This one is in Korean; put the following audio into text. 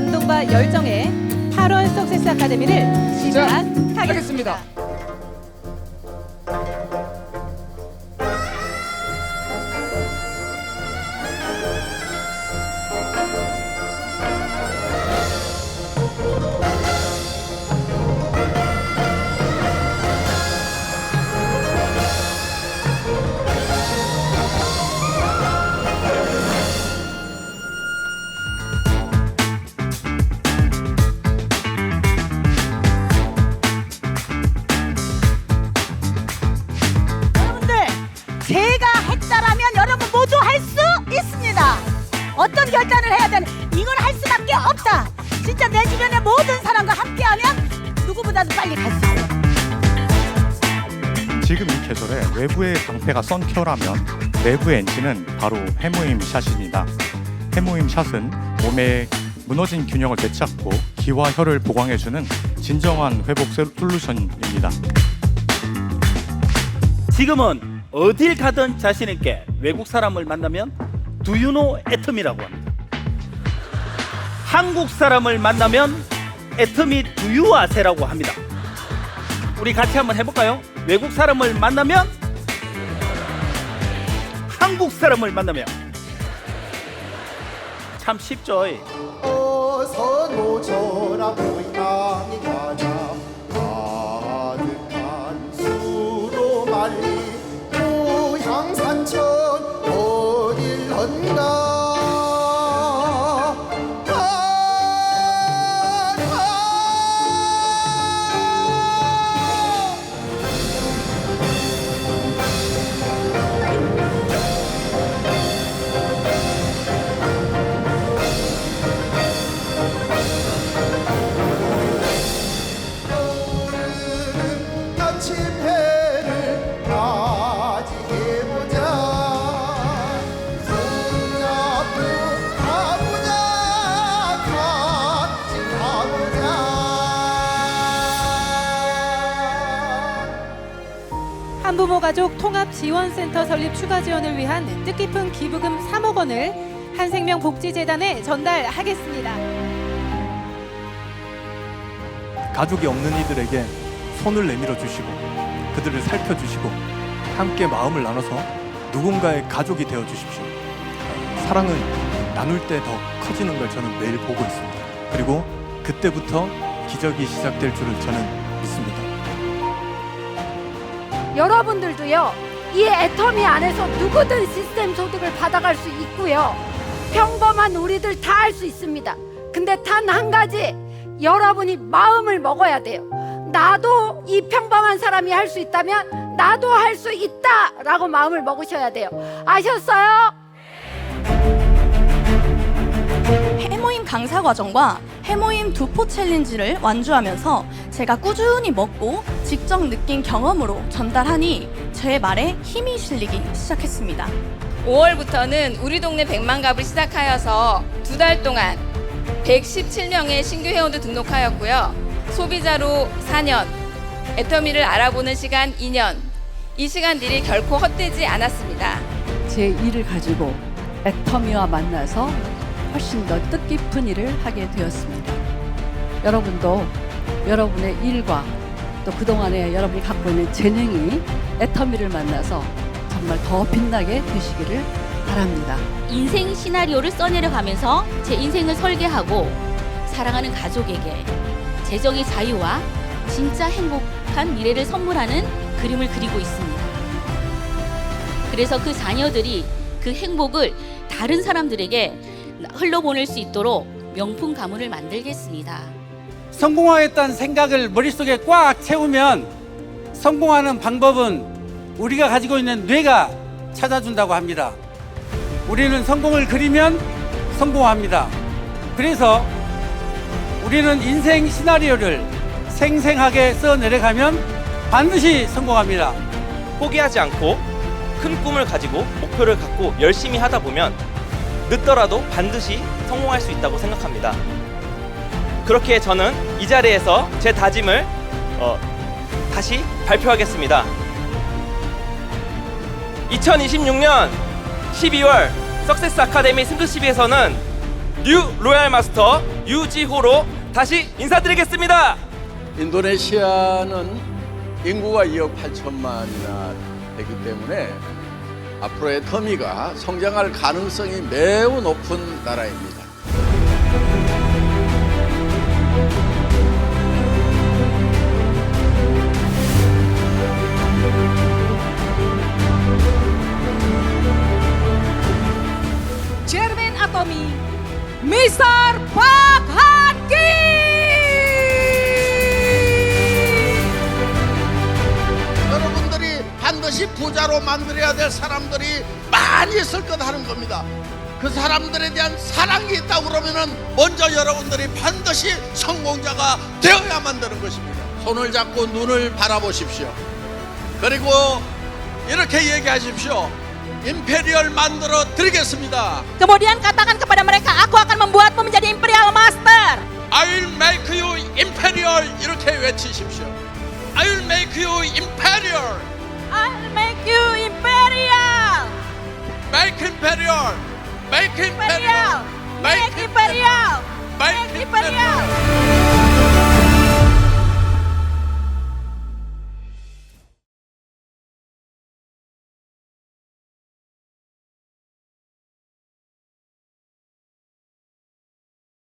감동과 열정의 8월 석세스 아카데미를 시작하겠습니다. 결단을 해야 되는 이걸 할 수밖에 없다. 진짜 내 주변의 모든 사람과 함께하면 누구보다도 빨리 갈 수 있어요. 지금 이 계절에 외부의 방패가 선큐어라면 내부의 엔진은 바로 해모임 샷입니다. 해모임 샷은 몸의 무너진 균형을 되찾고 기와 혈을 보강해주는 진정한 회복 솔루션입니다. 지금은 어딜 가든 자신 있게 외국 사람을 만나면 두유노 애텀이라고 합니다. 한국 사람을 만나면 애텀이 두유아세라고 합니다. 우리 같이 한번 해볼까요? 외국 사람을 만나면 한국 사람을 만나면 참 쉽죠. 어서 한부모 가족 통합 지원센터 설립 추가 지원을 위한 뜻깊은 기부금 3억 원을 한생명 복지재단에 전달하겠습니다. 가족이 없는 이들에게 손을 내밀어 주시고 그들을 살펴 주시고 함께 마음을 나눠서 누군가의 가족이 되어 주십시오. 사랑은 나눌 때 더 커지는 걸 저는 매일 보고 있습니다. 그리고 그때부터 기적이 시작될 줄을 저는 믿습니다. 여러분들도요 이 애터미 안에서 누구든 시스템 소득을 받아갈 수 있고요. 평범한 우리들 다 할 수 있습니다. 근데 단 한 가지 여러분이 마음을 먹어야 돼요. 나도 이 평범한 사람이 할 수 있다면 나도 할 수 있다 라고 마음을 먹으셔야 돼요. 아셨어요? 해모임 강사 과정과 해모임 두포 챌린지를 완주하면서 제가 꾸준히 먹고 직접 느낀 경험으로 전달하니 제 말에 힘이 실리기 시작했습니다. 5월부터는 우리 동네 백만갑을 시작하여서 두 달 동안 117명의 신규 회원도 등록하였고요. 소비자로 4년, 애터미를 알아보는 시간 2년. 이 시간들이 결코 헛되지 않았습니다. 제 일을 가지고 애터미와 만나서 훨씬 더 뜻깊은 일을 하게 되었습니다. 여러분도 여러분의 일과 또 그동안에 여러분이 갖고 있는 재능이 애터미를 만나서 정말 더 빛나게 되시기를 바랍니다. 인생 시나리오를 써내려 가면서 제 인생을 설계하고 사랑하는 가족에게 재정의 자유와 진짜 행복한 미래를 선물하는 그림을 그리고 있습니다. 그래서 그 자녀들이 그 행복을 다른 사람들에게 흘러보낼 수 있도록 명품 가문을 만들겠습니다. 성공하겠다는 생각을 머릿속에 꽉 채우면 성공하는 방법은 우리가 가지고 있는 뇌가 찾아준다고 합니다. 우리는 성공을 그리면 성공합니다. 그래서 우리는 인생 시나리오를 생생하게 써 내려가면 반드시 성공합니다. 포기하지 않고 큰 꿈을 가지고 목표를 갖고 열심히 하다 보면 늦더라도 반드시 성공할 수 있다고 생각합니다. 그렇게 저는 이 자리에서 제 다짐을 어, 다시 발표하겠습니다. 2026년 12월 석세스 아카데미 승급시비에서는 뉴 로얄 마스터 유지호로 다시 인사드리겠습니다. 인도네시아는 인구가 2억 8천만이나 되기 때문에 앞으로의 터미가 성장할 가능성이 매우 높은 나라입니다. Mr. Park 반드시 부자로 만들어야 될 사람들이 많이 있을 것 하는 겁니다. 그 사람들에 대한 사랑이 있다 그러면은 먼저 여러분들이 반드시 성공자가 되어야만 되는 것입니다. 손을 잡고 눈을 바라보십시오. 그리고 이렇게 얘기하십시오. 임페리얼 만들어 드리겠습니다. Kemudian katakan kepada mereka, aku akan membuatmu menjadi Imperial Master. I'll make you imperial 이렇게 외치십시오. I'll make you imperial. I'll make you Imperial. Make imperial. Make imperial. Imperial. Make Imperial. Make Imperial.